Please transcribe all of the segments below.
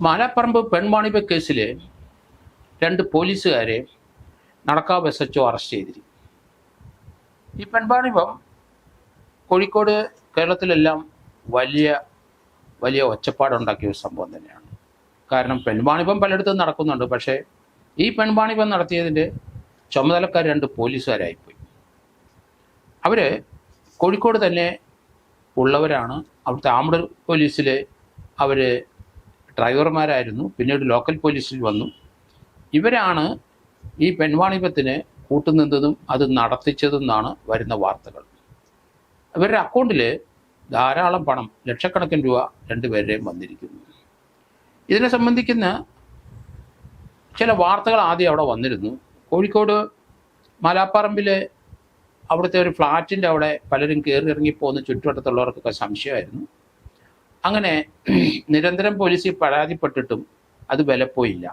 മാലാപ്പറമ്പ് പെൺവാണിഭ കേസിൽ രണ്ട് പോലീസുകാരെ നടക്കാവ് എസ് എച്ച് അറസ്റ്റ് ചെയ്തിരിക്കും ഈ പെൺവാണിഭം കോഴിക്കോട് കേരളത്തിലെല്ലാം വലിയ വലിയ ഒച്ചപ്പാടുണ്ടാക്കിയ ഒരു സംഭവം തന്നെയാണ്. കാരണം പെൺവാണിഭം പലയിടത്തും നടക്കുന്നുണ്ട്. പക്ഷേ ഈ പെൺവാണിഭം നടത്തിയതിന്റെ ചുമതലക്കാർ രണ്ട് പോലീസുകാരായിപ്പോയി. അവർ കോഴിക്കോട് തന്നെ ഉള്ളവരാണ്. അവിടുത്തെ ആംഡ് പോലീസിൽ അവർ ഡ്രൈവർമാരായിരുന്നു. പിന്നീട് ലോക്കൽ പോലീസിൽ വന്നു. ഇവരാണ് ഈ പെൺവാണിപത്തിന് കൂട്ടുനിന്നതും അത് നടത്തിച്ചതെന്നാണ് വരുന്ന വാർത്തകൾ. ഇവരുടെ അക്കൗണ്ടിൽ ധാരാളം പണം ലക്ഷക്കണക്കിന് രൂപ രണ്ടുപേരുടെയും വന്നിരിക്കുന്നു. ഇതിനെ സംബന്ധിക്കുന്ന ചില വാർത്തകൾ ആദ്യം അവിടെ വന്നിരുന്നു. കോഴിക്കോട് മലാപ്പറമ്പിൽ അവിടുത്തെ ഒരു ഫ്ലാറ്റിന്റെ അവിടെ പലരും കയറി ഇറങ്ങിപ്പോകുന്ന ചുറ്റുവട്ടത്തുള്ളവർക്കൊക്കെ സംശയമായിരുന്നു. അങ്ങനെ നിരന്തരം പോലീസിൽ പരാതിപ്പെട്ടിട്ടും അത് വിലപ്പോയില്ല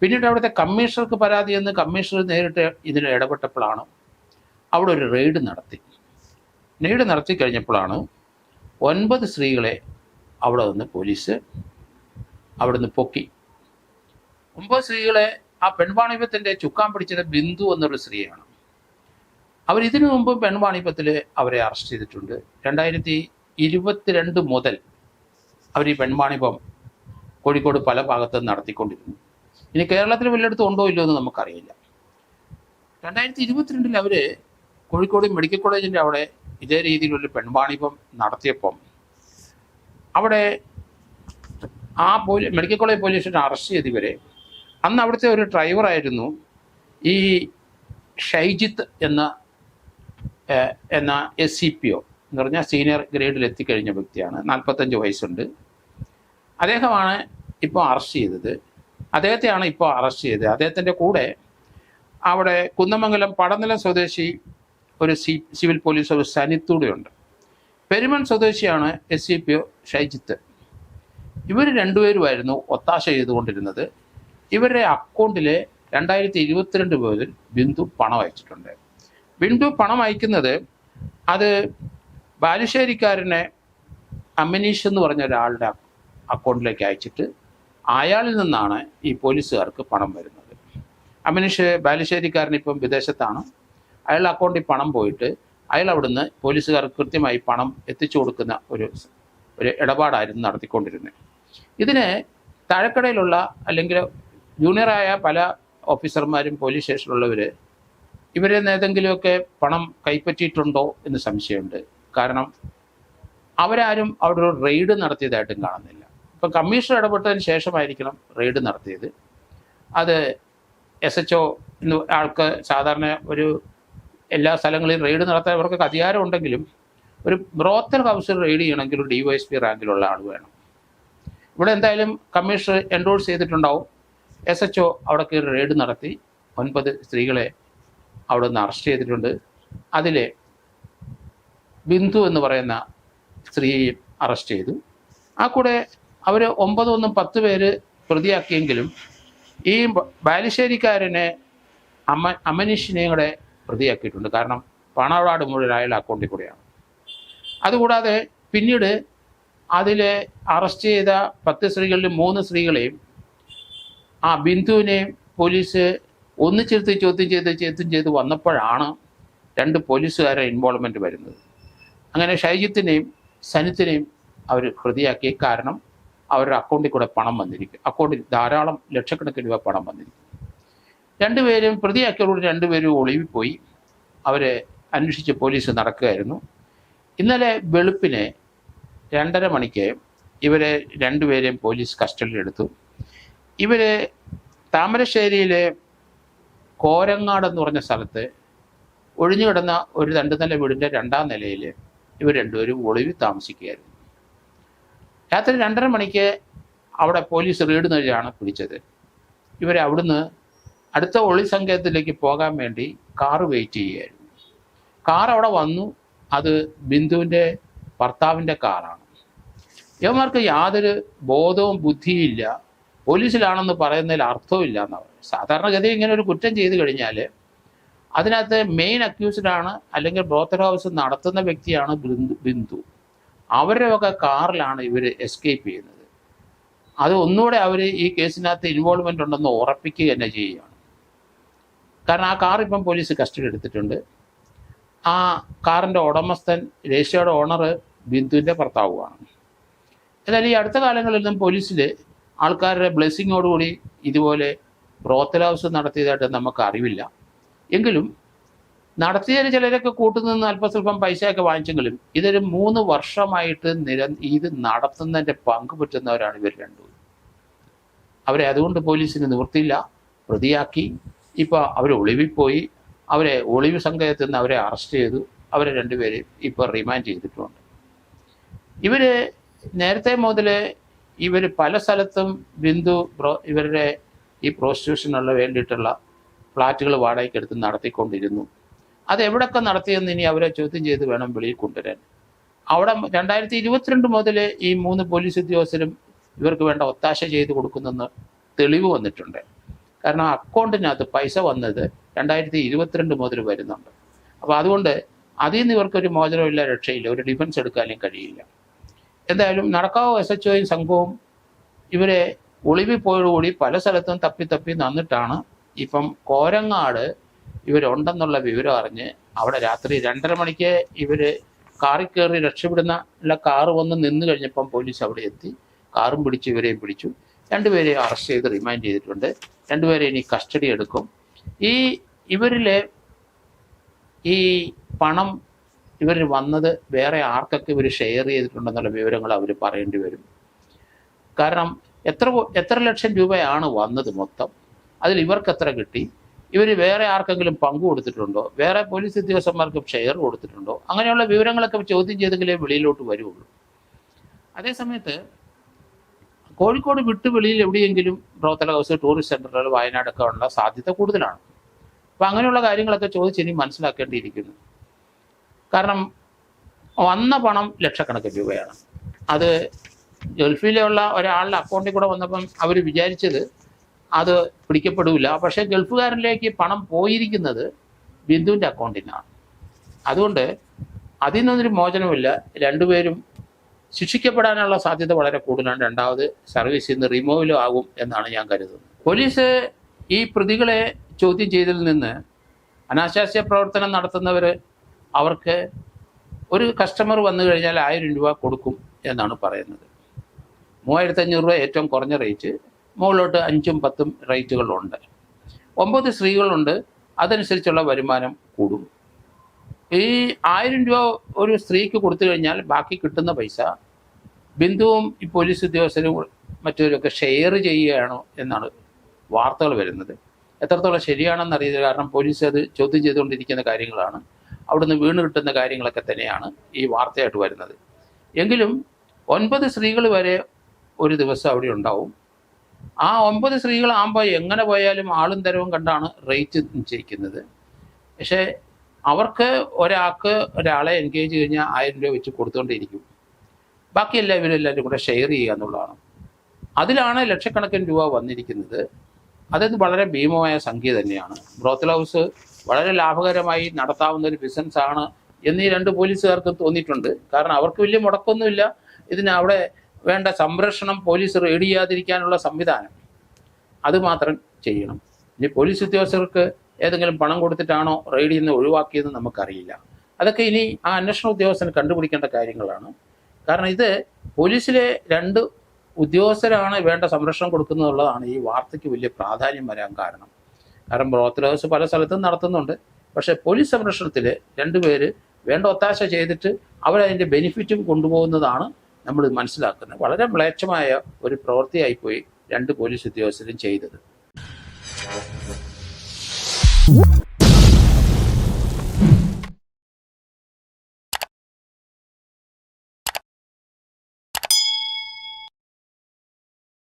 പിന്നീട് അവിടുത്തെ കമ്മീഷണർക്ക് പരാതി എന്ന് കമ്മീഷണർ നേരിട്ട് ഇതിൽ ഇടപെട്ടപ്പോഴാണ് അവിടെ ഒരു റെയ്ഡ് നടത്തി. റെയ്ഡ് നടത്തി കഴിഞ്ഞപ്പോഴാണ് ഒൻപത് സ്ത്രീകളെ അവിടെ നിന്ന് പോലീസ് അവിടെ നിന്ന് പൊക്കി. ഒമ്പത് സ്ത്രീകളെ ആ പെൺവാണിഭത്തിന്റെ ചുക്കാൻ പിടിച്ചത് ബിന്ദു എന്നൊരു സ്ത്രീയാണ്. അവർ ഇതിനു മുമ്പ് പെൺവാണിഭത്തിൽ അവരെ അറസ്റ്റ് ചെയ്തിട്ടുണ്ട്. രണ്ടായിരത്തി ഇരുപത്തിരണ്ട് മുതൽ അവർ ഈ പെൺവാണിഭം കോഴിക്കോട് പല ഭാഗത്തും നടത്തിക്കൊണ്ടിരുന്നു. ഇനി കേരളത്തിൽ വല്ലയിടത്തും ഉണ്ടോ ഇല്ലയോ എന്ന് നമുക്കറിയില്ല. രണ്ടായിരത്തി ഇരുപത്തിരണ്ടിൽ അവർ കോഴിക്കോട് മെഡിക്കൽ കോളേജിന്റെ അവിടെ ഇതേ രീതിയിലൊരു പെൺവാണിഭം നടത്തിയപ്പം അവിടെ ആ പോലീ മെഡിക്കൽ കോളേജ് പോലീസിനെ അറസ്റ്റ് ചെയ്ത് ഇവരെ അന്ന് അവിടുത്തെ ഒരു ഡ്രൈവറായിരുന്നു ഈ ഷൈജിത്ത് എന്ന എന്ന എസ് സി പി ഒ. എന്ന് പറഞ്ഞാൽ സീനിയർ ഗ്രേഡിൽ എത്തിക്കഴിഞ്ഞ വ്യക്തിയാണ്. നാൽപ്പത്തഞ്ച് വയസ്സുണ്ട്. അദ്ദേഹമാണ് ഇപ്പോൾ അറസ്റ്റ് ചെയ്തത്. അദ്ദേഹത്തെയാണ് ഇപ്പോൾ അറസ്റ്റ് ചെയ്തത്. അദ്ദേഹത്തിന്റെ കൂടെ അവിടെ കുന്നമംഗലം പടനിലം സ്വദേശി ഒരു സി സിവിൽ പോലീസ് ഒരു സനിത്തൂടെയുണ്ട് പെരുമൺ സ്വദേശിയാണ് S C P O Shaijith. ഇവർ രണ്ടുപേരുമായിരുന്നു ഒത്താശ ചെയ്തുകൊണ്ടിരുന്നത്. ഇവരുടെ അക്കൗണ്ടിൽ രണ്ടായിരത്തി ഇരുപത്തിരണ്ട് മുതൽ ബിന്ദു പണം അയച്ചിട്ടുണ്ട്. ബിന്ദു പണം അയക്കുന്നത് അത് ബാലുശ്ശേരിക്കാരനെ അമിനീഷ് എന്ന് പറഞ്ഞ ഒരാളുടെ അക്കൗണ്ടിലേക്ക് അയച്ചിട്ട് അയാളിൽ നിന്നാണ് ഈ പോലീസുകാർക്ക് പണം വരുന്നത്. അമിനീഷ് ബാലുശ്ശേരിക്കാരൻ ഇപ്പം വിദേശത്താണ്. അയാളുടെ അക്കൗണ്ടിൽ പണം പോയിട്ട് അയാൾ അവിടുന്ന് പോലീസുകാർക്ക് കൃത്യമായി പണം എത്തിച്ചു കൊടുക്കുന്ന ഒരു ഒരു ഇടപാടായിരുന്നു നടത്തിക്കൊണ്ടിരുന്നത്. ഇതിന് താഴെക്കടയിലുള്ള അല്ലെങ്കിൽ ജൂനിയറായ പല ഓഫീസർമാരും പോലീസ് സ്റ്റേഷനിലുള്ളവർ ഇവരെ നിന്ന് ഏതെങ്കിലുമൊക്കെ പണം കൈപ്പറ്റിയിട്ടുണ്ടോ എന്ന് സംശയമുണ്ട്. കാരണം അവരാരും അവിടെ ഒരു റെയ്ഡ് നടത്തിയതായിട്ടും കാണുന്നില്ല. ഇപ്പം കമ്മീഷൻ ഇടപെട്ടതിന് ശേഷമായിരിക്കണം റെയ്ഡ് നടത്തിയത്. അത് എസ് എച്ച് ഒ എന്ന് ആൾക്ക് സാധാരണ ഒരു എല്ലാ സ്ഥലങ്ങളിലും റെയ്ഡ് നടത്താൻ അവർക്ക് അധികാരം ഉണ്ടെങ്കിലും ഒരു ബ്രോത്തൽ ഹൗസിൽ റെയ്ഡ് ചെയ്യണമെങ്കിൽ ഒരു ഡി വൈ എസ് പി റാങ്കിലുള്ള ആൾ വേണം. ഇവിടെ എന്തായാലും കമ്മീഷണർ എൻഡോഴ്സ് ചെയ്തിട്ടുണ്ടാവും. എസ് എച്ച് ഒ അവിടെ കയറി റെയ്ഡ് നടത്തി. ഒൻപത് സ്ത്രീകളെ അവിടെ നിന്ന് അറസ്റ്റ് ചെയ്തിട്ടുണ്ട്. അതിൽ ബിന്ദു എന്ന് പറയുന്ന സ്ത്രീയെ അറസ്റ്റ് ചെയ്തു. ആ കൂടെ അവർ ഒമ്പതൊന്നും പത്ത് പേര് പ്രതിയാക്കിയെങ്കിലും ഈ ബാലുശ്ശേരിക്കാരനെ അമ്മ അമനീഷിനെയും കൂടെ പ്രതിയാക്കിയിട്ടുണ്ട്. കാരണം പണവാട് മുഴുവൻ അയാൾ അക്കൗണ്ടിൽ കൂടെയാണ്. അതുകൂടാതെ പിന്നീട് അതിലെ അറസ്റ്റ് ചെയ്ത പത്ത് സ്ത്രീകളിൽ മൂന്ന് സ്ത്രീകളെയും ആ ബിന്ദുവിനെയും പോലീസ് ഒന്നിച്ചിരുത്തി ചോദ്യം ചെയ്ത് ചോദ്യം ചെയ്ത് വന്നപ്പോഴാണ് രണ്ട് പോലീസുകാരെ ഇൻവോൾവ്മെന്റ് വരുന്നത്. അങ്ങനെ ഷൈജിത്തിനെയും സനിത്തിനെയും അവർ പ്രതിയാക്കി കാരണം അവരുടെ അക്കൗണ്ടിൽ കൂടെ പണം വന്നിരിക്കും. അക്കൗണ്ടിൽ ധാരാളം ലക്ഷക്കണക്കിന് രൂപ പണം വന്നിരിക്കും. രണ്ടുപേരും പ്രതിയാക്കിയവരോട് രണ്ടുപേരും ഒളിവിൽ പോയി അവരെ അന്വേഷിച്ച് പോലീസ് നടക്കുകയായിരുന്നു. ഇന്നലെ വെളുപ്പിന് രണ്ടര മണിക്ക് ഇവരെ രണ്ടുപേരെയും പോലീസ് കസ്റ്റഡിയിലെടുത്തു. ഇവർ താമരശ്ശേരിയിലെ കോരങ്ങാട് എന്ന് പറഞ്ഞ സ്ഥലത്ത് ഒഴിഞ്ഞു കിടന്ന ഒരു രണ്ട് നില വീടിന്റെ രണ്ടാം നിലയിൽ ഇവർ രണ്ടുപേരും ഒളിവിൽ താമസിക്കുകയായിരുന്നു. രാത്രി രണ്ടര മണിക്ക് അവിടെ പോലീസ് റെയ്ഡ് നൽകിയാണ് പിടിച്ചത്. ഇവരെ അവിടുന്ന് അടുത്ത ഒളി സങ്കേതത്തിലേക്ക് പോകാൻ വേണ്ടി കാറ് വെയിറ്റ് ചെയ്യുകയായിരുന്നു. കാർ അവിടെ വന്നു. അത് ബിന്ദുവിന്റെ ഭർത്താവിന്റെ കാറാണ്. ഇവന്മാർക്ക് യാതൊരു ബോധവും ബുദ്ധിയില്ല പോലീസിലാണെന്ന് പറയുന്നതിൽ അർത്ഥമില്ല എന്നാണ് സാധാരണഗതി ഇങ്ങനെ ഒരു കുറ്റം ചെയ്തു കഴിഞ്ഞാൽ അതിനകത്ത് മെയിൻ അക്യൂസ്ഡ് ആണ് അല്ലെങ്കിൽ ബ്രോത്തർ ഹൗസ് നടത്തുന്ന വ്യക്തിയാണ് ബിന്ദു ബിന്ദു. അവരുടെ ഒക്കെ കാറിലാണ് ഇവർ എസ്കേപ്പ് ചെയ്യുന്നത്. അത് ഒന്നുകൂടെ അവർ ഈ കേസിനകത്ത് ഇൻവോൾവ്മെന്റ് ഉണ്ടെന്ന് ഉറപ്പിക്കുക തന്നെ ചെയ്യുകയാണ്. കാരണം ആ കാർ ഇപ്പം പോലീസ് കസ്റ്റഡി എടുത്തിട്ടുണ്ട്. ആ കാറിന്റെ ഉടമസ്ഥൻ രേഷയുടെ ഓണർ ബിന്ദുവിന്റെ ഭർത്താവുമാണ്. എന്നാൽ ഈ അടുത്ത കാലങ്ങളിലൊന്നും പോലീസിൽ ആൾക്കാരുടെ ബ്ലെസ്സിങ്ങോടുകൂടി ഇതുപോലെ ബ്രോത്തൽ ഹൗസ് നടത്തിയതായിട്ട് നമുക്ക് അറിവില്ല. എങ്കിലും നടത്തിയതിന് ചിലരൊക്കെ കൂട്ടുനിന്ന് അല്പസ്വല്പം പൈസയൊക്കെ വാങ്ങിച്ചെങ്കിലും ഇതൊരു മൂന്ന് വർഷമായിട്ട് നിര ഇത് നടത്തുന്നതിന്റെ പങ്ക് പറ്റുന്നവരാണ് ഇവർ രണ്ടു. അവരെ അതുകൊണ്ട് പോലീസിന് നിവൃത്തിയില്ല. പ്രതിയാക്കി. ഇപ്പോൾ അവർ ഒളിവിൽ അവരെ ഒളിവ് സംഘത്തിൽ നിന്ന് അവരെ അറസ്റ്റ് ചെയ്തു. അവരെ രണ്ടുപേരെയും ഇപ്പോൾ റിമാൻഡ് ചെയ്തിട്ടുണ്ട്. ഇവർ നേരത്തെ മുതൽ ഇവർ പല സ്ഥലത്തും ബിന്ദു ഇവരുടെ ഈ പ്രോസ്റ്റിറ്റ്യൂഷനുള്ള വേണ്ടിയിട്ടുള്ള ഫ്ലാറ്റുകൾ വാടകയ്ക്കെടുത്ത് നടത്തിക്കൊണ്ടിരുന്നു. അത് എവിടെയൊക്കെ നടത്തിയെന്ന് ഇനി അവരെ ചോദ്യം ചെയ്ത് വേണം വെളിയിൽ കൊണ്ടുവരാൻ. അവിടെ രണ്ടായിരത്തി ഇരുപത്തിരണ്ട് മുതൽ ഈ മൂന്ന് പോലീസ് ഉദ്യോഗസ്ഥരും ഇവർക്ക് വേണ്ട ഒത്താശ ചെയ്ത് കൊടുക്കുന്നെന്ന് തെളിവ് വന്നിട്ടുണ്ട്. കാരണം അക്കൗണ്ടിനകത്ത് പൈസ വന്നത് രണ്ടായിരത്തി ഇരുപത്തിരണ്ട് മുതൽ വരുന്നുണ്ട്. അപ്പോൾ അതുകൊണ്ട് അതിൽ നിന്ന് ഇവർക്കൊരു മോചനമില്ല രക്ഷയില്ല ഒരു ഡിഫൻസ് എടുക്കാനും കഴിയില്ല. എന്തായാലും നടക്കാവ് എസ് എച്ച് ഒയും സംഘവും ഇവരെ ഒളിവിൽ പോയതോടുകൂടി പല സ്ഥലത്തും തപ്പി തപ്പി നന്നിട്ടാണ് ഇപ്പം കോരങ്ങാട് ഇവരുണ്ടെന്നുള്ള വിവരം അറിഞ്ഞ് അവിടെ രാത്രി രണ്ടര മണിക്ക് ഇവർ കാറിൽ കയറി രക്ഷപ്പെടുന്ന അല്ല കാറ് വന്ന് നിന്ന് കഴിഞ്ഞപ്പം പോലീസ് അവിടെ എത്തി. കാറും പിടിച്ച് ഇവരെയും പിടിച്ചു. രണ്ടുപേരെയും അറസ്റ്റ് ചെയ്ത് റിമാൻഡ് ചെയ്തിട്ടുണ്ട്. രണ്ടുപേരെ ഇനി കസ്റ്റഡി എടുക്കും. ഈ ഇവരിലെ ഈ പണം ഇവർ വന്നത് വേറെ ആർക്കൊക്കെ ഇവർ ഷെയർ ചെയ്തിട്ടുണ്ടെന്നുള്ള വിവരങ്ങൾ അവർ പറയേണ്ടി വരും. കാരണം എത്ര എത്ര ലക്ഷം രൂപയാണ് വന്നത് മൊത്തം? അതിൽ ഇവർക്ക് എത്ര കിട്ടി. ഇവർ വേറെ ആർക്കെങ്കിലും പങ്കു കൊടുത്തിട്ടുണ്ടോ? വേറെ പോലീസ് ഉദ്യോഗസ്ഥന്മാർക്ക് ഷെയർ കൊടുത്തിട്ടുണ്ടോ? അങ്ങനെയുള്ള വിവരങ്ങളൊക്കെ ചോദ്യം ചെയ്തെങ്കിലേ വെളിയിലോട്ട് വരുള്ളൂ. അതേസമയത്ത് കോഴിക്കോട് വിട്ട് വെളിയിൽ എവിടെയെങ്കിലും പ്രവർത്തന ഹൗസ് ടൂറിസ്റ്റ് സെന്ററുകൾ വയനാടൊക്കെ ഉള്ള സാധ്യത കൂടുതലാണ്. അപ്പം അങ്ങനെയുള്ള കാര്യങ്ങളൊക്കെ ചോദിച്ച് ഇനി മനസ്സിലാക്കേണ്ടിയിരിക്കുന്നു. കാരണം വന്ന പണം ലക്ഷക്കണക്കിന് രൂപയാണ്. അത് ഗൾഫിലുള്ള ഒരാളുടെ അക്കൗണ്ടിൽ കൂടെ വന്നപ്പം അവർ വിചാരിച്ചത് അത് പിടിക്കപ്പെടില്ല പക്ഷേ ഗൾഫുകാരിലേക്ക് പണം പോയിരിക്കുന്നത് ബിന്ദുവിന്റെ അക്കൗണ്ടിനാണ്. അതുകൊണ്ട് അതിൽ നിന്നൊരു മോചനമില്ല. രണ്ടുപേരും ശിക്ഷിക്കപ്പെടാനുള്ള സാധ്യത വളരെ കൂടുതലാണ്. രണ്ടാമത് സർവീസിൽ നിന്ന് റിമൂവലും ആകും എന്നാണ് ഞാൻ കരുതുന്നത്. പോലീസ് ഈ പ്രതികളെ ചോദ്യം ചെയ്തതിൽ നിന്ന് അനാശാസ്യ പ്രവർത്തനം നടത്തുന്നവർ അവർക്ക് ഒരു കസ്റ്റമർ വന്നു കഴിഞ്ഞാൽ ആയിരം രൂപ കൊടുക്കും എന്നാണ് പറയുന്നത്. മൂവായിരത്തി അഞ്ഞൂറ് രൂപ ഏറ്റവും കുറഞ്ഞ റേറ്റ് മുകളിലോട്ട് അഞ്ചും പത്തും റേറ്റുകളുണ്ട്. ഒമ്പത് സ്ത്രീകളുണ്ട് അതനുസരിച്ചുള്ള വരുമാനം കൂടും. ഈ ആയിരം രൂപ ഒരു സ്ത്രീക്ക് കൊടുത്തു കഴിഞ്ഞാൽ ബാക്കി കിട്ടുന്ന പൈസ ബിന്ദുവും ഈ പോലീസ് ഉദ്യോഗസ്ഥരും മറ്റവരൊക്കെ ഷെയർ ചെയ്യുകയാണോ എന്നാണ് വാർത്തകൾ വരുന്നത്. എത്രത്തോളം ശരിയാണെന്ന് അറിയില്ല കാരണം പോലീസ് അത് ചോദ്യം ചെയ്തുകൊണ്ടിരിക്കുന്ന കാര്യങ്ങളാണ്. അവിടുന്ന് വീണ് കിട്ടുന്ന കാര്യങ്ങളൊക്കെ തന്നെയാണ് ഈ വാർത്തയായിട്ട് വരുന്നത്. എങ്കിലും ഒൻപത് സ്ത്രീകൾ വരെ ഒരു ദിവസം അവിടെ ഉണ്ടാവും. ആ ഒമ്പത് സ്ത്രീകളാകുമ്പോൾ എങ്ങനെ പോയാലും ആളും തരവും കണ്ടാണ് റേറ്റ് നിശ്ചയിക്കുന്നത്. പക്ഷേ അവർക്ക് ഒരാൾക്ക് ഒരാളെ എൻഗേജ് കഴിഞ്ഞാൽ ആയിരം രൂപ വെച്ച് കൊടുത്തുകൊണ്ടിരിക്കും ബാക്കി എല്ലാവരും എല്ലാവരും കൂടെ ഷെയർ ചെയ്യുക എന്നുള്ളതാണ്. അതിലാണ് ലക്ഷക്കണക്കിന് രൂപ വന്നിരിക്കുന്നത്. അതത് വളരെ ഭീമമായ സംഖ്യ തന്നെയാണ്. ബ്രോത്തൽ ഹൗസ് വളരെ ലാഭകരമായി നടത്താവുന്ന ഒരു ബിസിനസ്സാണ് എന്നീ രണ്ട് പോലീസുകാർക്ക് തോന്നിയിട്ടുണ്ട്. കാരണം അവർക്ക് വലിയ മുടക്കൊന്നുമില്ല. ഇതിന് അവിടെ വേണ്ട സംരക്ഷണം പോലീസ് റെയ്ഡ് ചെയ്യാതിരിക്കാനുള്ള സംവിധാനം അതുമാത്രം ചെയ്യണം. ഇനി പോലീസ് ഉദ്യോഗസ്ഥർക്ക് ഏതെങ്കിലും പണം കൊടുത്തിട്ടാണോ റെയ്ഡ് ചെയ്യുന്നത് ഒഴിവാക്കിയതെന്ന് നമുക്കറിയില്ല. അതൊക്കെ ഇനി ആ അന്വേഷണ ഉദ്യോഗസ്ഥന് കണ്ടുപിടിക്കേണ്ട കാര്യങ്ങളാണ്. കാരണം ഇത് പോലീസിലെ രണ്ട് ഉദ്യോഗസ്ഥരാണ് വേണ്ട സംരക്ഷണം കൊടുക്കുന്നതുള്ളതാണ് ഈ വാർത്തയ്ക്ക് വലിയ പ്രാധാന്യം വരാൻ കാരണം. കാരണം ബ്രോത്ത് പല സ്ഥലത്തും നടത്തുന്നുണ്ട്. പക്ഷേ പോലീസ് സംരക്ഷണത്തിൽ രണ്ടുപേര് വേണ്ട ഒത്താശ ചെയ്തിട്ട് അവരതിന്റെ ബെനിഫിറ്റും കൊണ്ടുപോകുന്നതാണ് നമ്മൾ മനസ്സിലാക്കുന്നത് വളരെ മ്ലേച്ഛമായ ഒരു പ്രവൃത്തിയായിപ്പോയി രണ്ട് പോലീസ് ഉദ്യോഗസ്ഥരും ചെയ്തത്.